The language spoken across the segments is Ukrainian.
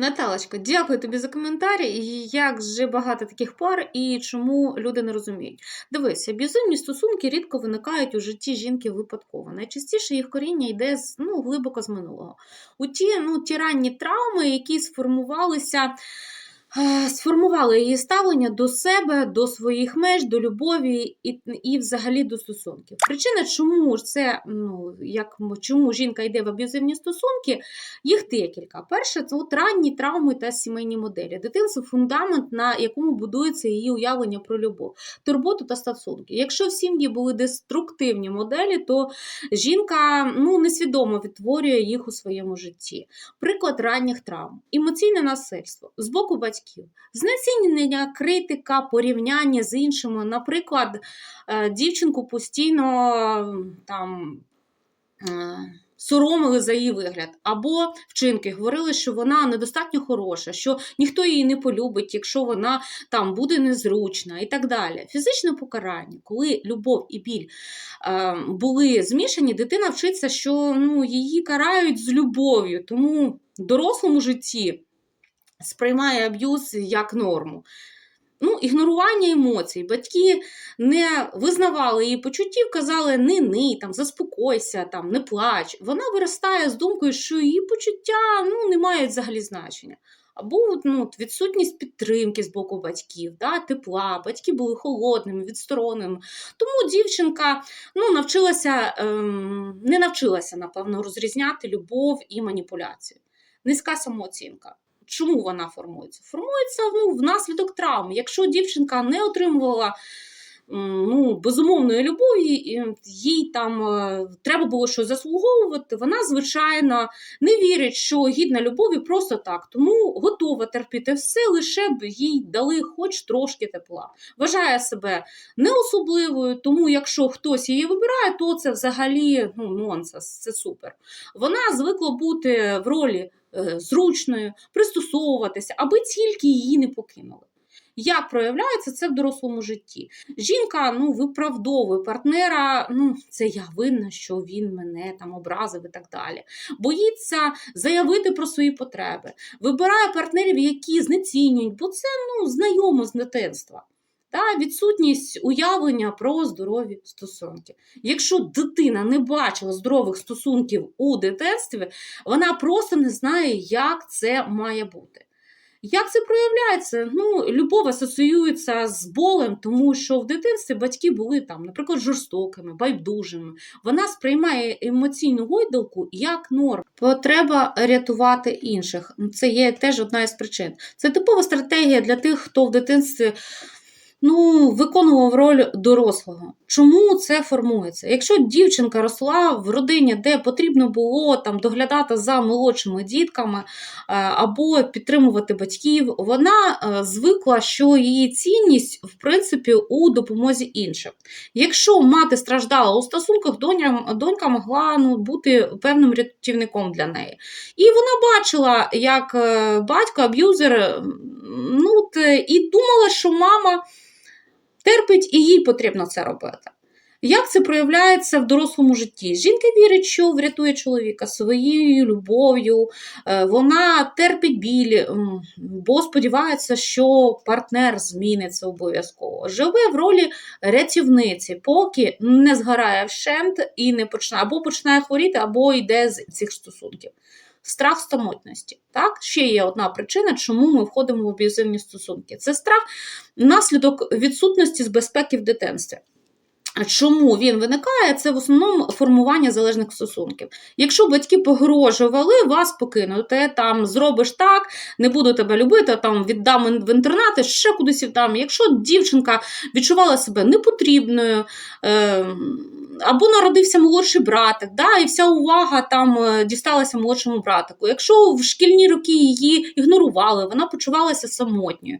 Наталочка, дякую тобі за коментарі. Як же багато таких пар і чому люди не розуміють. Дивися, бізумні стосунки рідко виникають у житті жінки випадково. Найчастіше їх коріння йде з, ну, глибоко з минулого. У ті, ну, ті ранні травми, які сформувалися. Е, Сформували її ставлення до себе, до своїх меж, до любові і, і взагалі до стосунків. Причина, чому ж це ну як чому жінка йде в аб'юзивні стосунки, їх декілька. Перше, це от ранні травми та сімейні моделі. Дитинство фундамент, на якому будується її уявлення про любов, турботу та стосунки. Якщо в сім'ї були деструктивні моделі, то жінка ну, несвідомо відтворює їх у своєму житті. Приклад ранніх травм, емоційне насильство з боку батьків, знецінення, критика, порівняння з іншими. Наприклад, е, дівчинку постійно там. е, Соромили за її вигляд, або вчинки говорили, що вона недостатньо хороша, що ніхто її не полюбить, якщо вона там буде незручна і так далі. Фізичне покарання, коли любов і біль е, були змішані, дитина вчиться, що ну, її карають з любов'ю, тому в дорослому житті сприймає аб'юз як норму. Ну, ігнорування емоцій. Батьки не визнавали її почуттів, казали не ни, там, заспокойся, там, не плач. Вона виростає з думкою, що її почуття ну, не мають взагалі значення. Або ну, відсутність підтримки з боку батьків, да, тепла, батьки були холодними, відстороненими. Тому дівчинка ну, навчилася, ем, не навчилася, напевно, розрізняти любов і маніпуляцію. Низька самооцінка. Чому вона формується? Формується ну, внаслідок травм. Якщо дівчинка не отримувала ну, безумовної любові, їй там е, треба було щось заслуговувати, вона, звичайно, не вірить, що гідна любові просто так, тому готова терпіти все, лише б їй дали хоч трошки тепла. Вважає себе не особливою, тому якщо хтось її вибирає, то це взагалі ну, нонсенс, це супер. Вона звикла бути в ролі зручною, пристосовуватися, аби тільки її не покинули. Як проявляється це в дорослому житті? Жінка ну, виправдовує партнера, ну, це я винна, що він мене там образив і так далі. Боїться заявити про свої потреби, вибирає партнерів, які знецінюють, бо це ну, знайомо з дитинства. Та відсутність уявлення про здорові стосунки. Якщо дитина не бачила здорових стосунків у дитинстві, вона просто не знає, як це має бути. Як це проявляється? Ну, любов асоціюється з болем, тому що в дитинстві батьки були там, наприклад, жорстокими, байдужими. Вона сприймає емоційну гойдалку як норм. Потреба рятувати інших. Це є теж одна із причин. Це типова стратегія для тих, хто в дитинстві ну, виконував роль дорослого. Чому це формується? Якщо дівчинка росла в родині, де потрібно було там доглядати за молодшими дітками е, або підтримувати батьків, вона е, звикла, що її цінність в принципі у допомозі іншим. Якщо мати страждала у стосунках, доня, донька могла ну, бути певним рятівником для неї. І вона бачила, як е, батько аб'юзер, ну, і думала, що мама терпить і їй потрібно це робити. Як це проявляється в дорослому житті? Жінка вірить, що врятує чоловіка своєю любов'ю, е, вона терпить біль, бо сподівається, що партнер зміниться обов'язково. Живе в ролі рятівниці, поки не згорає вщент і не починає або починає хворіти, або йде з цих стосунків. Страх самотності. Так? Ще є одна причина, чому ми входимо в аб'юзивні стосунки. Це страх наслідок відсутності з безпеки в дитинстві. Чому він виникає? Це в основному формування залежних стосунків. Якщо батьки погрожували, вас покинути, там зробиш так, не буду тебе любити, там віддам в інтернати, ще кудись віддам. Якщо дівчинка відчувала себе непотрібною, е, або народився молодший братик, да, і вся увага там е, дісталася молодшому братику. Якщо в шкільні роки її ігнорували, вона почувалася самотньою.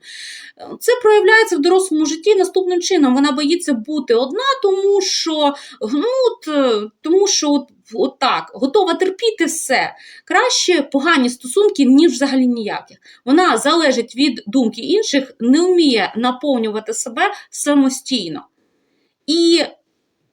Це проявляється в дорослому житті наступним чином. Вона боїться бути одна, тому що, гнут, е, тому що от, от так, готова терпіти все. Краще погані стосунки, ніж взагалі ніяких. Вона залежить від думки інших, не вміє наповнювати себе самостійно. І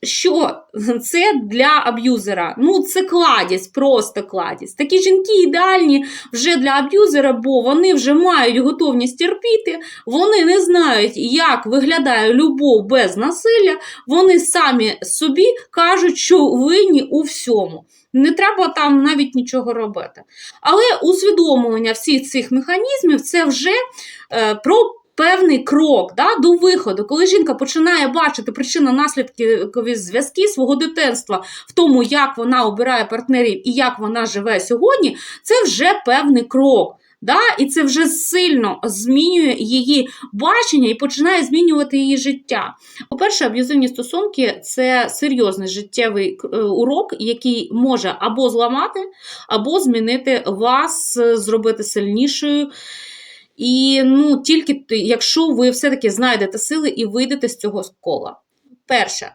що це для аб'юзера. Ну, це кладість, просто кладість. Такі жінки ідеальні вже для аб'юзера, бо вони вже мають готовність терпіти, вони не знають, як виглядає любов без насилля, вони самі собі кажуть, що винні у всьому. Не треба там навіть нічого робити. Але усвідомлення всіх цих механізмів це вже е, про певний крок да, до виходу, коли жінка починає бачити причинно-наслідкові зв'язки свого дитинства в тому, як вона обирає партнерів і як вона живе сьогодні, це вже певний крок. Да? І це вже сильно змінює її бачення і починає змінювати її життя. По-перше, аб'юзивні стосунки це серйозний життєвий е, урок, який може або зламати, або змінити вас, е, зробити сильнішою. І ну, тільки якщо ви все-таки знайдете сили і вийдете з цього кола. Перше,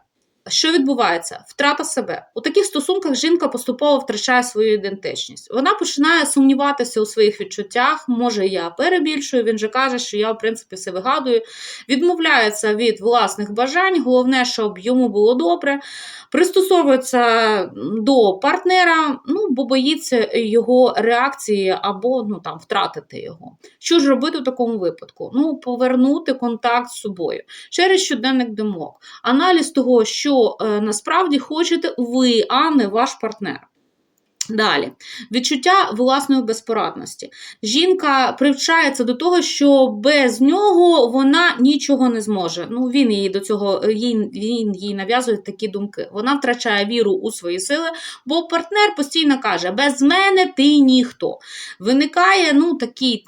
що відбувається? Втрата себе. У таких стосунках жінка поступово втрачає свою ідентичність. Вона починає сумніватися у своїх відчуттях. Може, я перебільшую. Він же каже, що я, в принципі, все вигадую. Відмовляється від власних бажань. Головне, щоб йому було добре. Пристосовується до партнера, ну, бо боїться його реакції або ну, там, втратити його. Що ж робити в такому випадку? Ну, повернути контакт з собою через щоденник думок аналіз того, що е, насправді хочете ви, а не ваш партнер. Далі, відчуття власної безпорадності. Жінка привчається до того, що без нього вона нічого не зможе. Ну, він їй до цього їй, він їй нав'язує такі думки. Вона втрачає віру у свої сили, бо партнер постійно каже: без мене ти ніхто. Виникає ну, такий.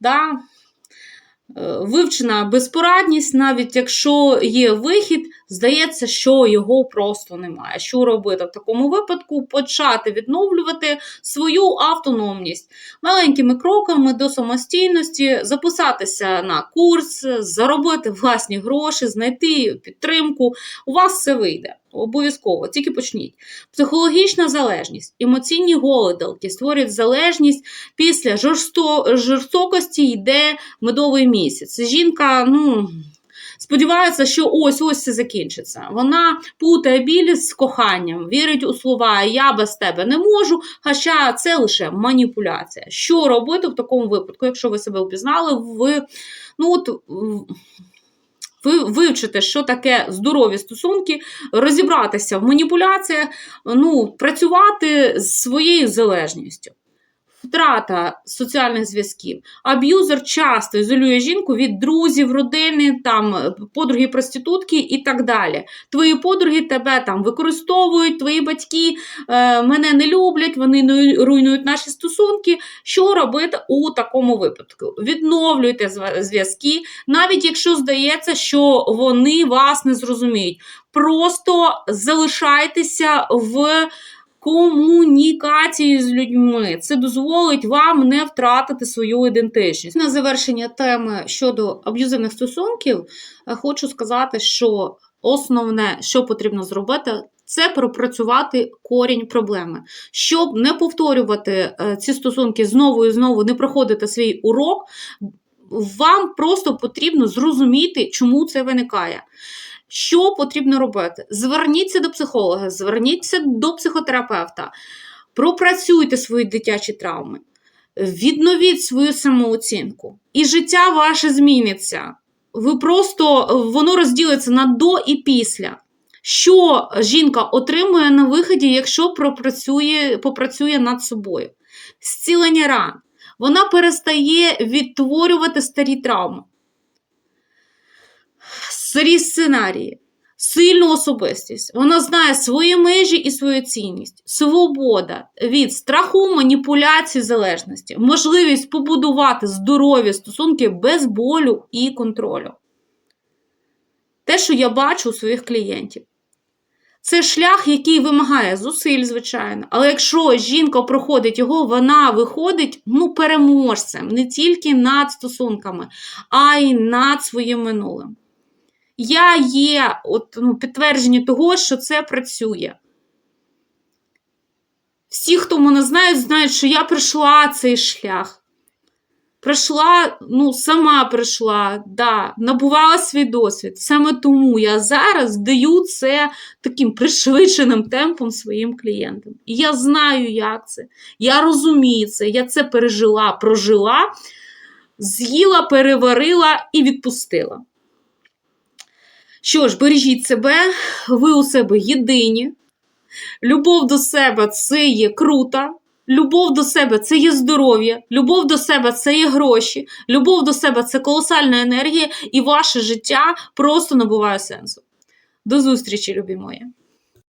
Да, Вивчена безпорадність, навіть якщо є вихід, здається, що його просто немає. Що робити в такому випадку? Почати відновлювати свою автономність маленькими кроками до самостійності, записатися на курс, заробити власні гроші, знайти підтримку. У вас все вийде. Обов'язково, тільки почніть. Психологічна залежність, емоційні голодалки створюють залежність після жорсто... жорстокості йде медовий місяць. Жінка, ну. Сподівається, що ось ось це закінчиться. Вона путає біль з коханням, вірить у слова Я без тебе не можу, хоча це лише маніпуляція. Що робити в такому випадку, якщо ви себе впізнали, ви ну от. Ви вивчите, що таке здорові стосунки, розібратися в маніпуляціях, ну, працювати з своєю залежністю. Втрата соціальних зв'язків. Аб'юзер часто ізолює жінку від друзів, родини, там, подруги проститутки і так далі. Твої подруги тебе там використовують, твої батьки е, мене не люблять, вони руйнують наші стосунки. Що робити у такому випадку? Відновлюйте зв'язки, навіть якщо здається, що вони вас не зрозуміють. Просто залишайтеся в комунікації з людьми. Це дозволить вам не втратити свою ідентичність. На завершення теми щодо аб'юзивних стосунків, е, хочу сказати, що основне, що потрібно зробити, це пропрацювати корінь проблеми. Щоб не повторювати е, ці стосунки знову і знову, не проходити свій урок, вам просто потрібно зрозуміти, чому це виникає. Що потрібно робити? Зверніться до психолога, зверніться до психотерапевта, пропрацюйте свої дитячі травми, відновіть свою самооцінку, і життя ваше зміниться. Ви просто воно розділиться на до і після. Що жінка отримує на виході, якщо пропрацює, попрацює над собою? Зцілення ран. Вона перестає відтворювати старі травми старі сценарії, сильну особистість. Вона знає свої межі і свою цінність, свобода від страху, маніпуляції, залежності, можливість побудувати здорові стосунки без болю і контролю. Те, що я бачу у своїх клієнтів. Це шлях, який вимагає зусиль, звичайно. Але якщо жінка проходить його, вона виходить ну, переможцем не тільки над стосунками, а й над своїм минулим. Я є от, ну, підтвердження того, що це працює. Всі, хто мене знають, знають, що я пройшла цей шлях. Прийшла, ну, сама прийшла, да, набувала свій досвід. Саме тому я зараз даю це таким пришвидшеним темпом своїм клієнтам. І я знаю, як це. Я розумію це, я це пережила, прожила, з'їла, переварила і відпустила. Що ж, бережіть себе, ви у себе єдині. Любов до себе це є круто. Любов до себе це є здоров'я, любов до себе це є гроші, любов до себе це колосальна енергія, і ваше життя просто набуває сенсу. До зустрічі, любі мої!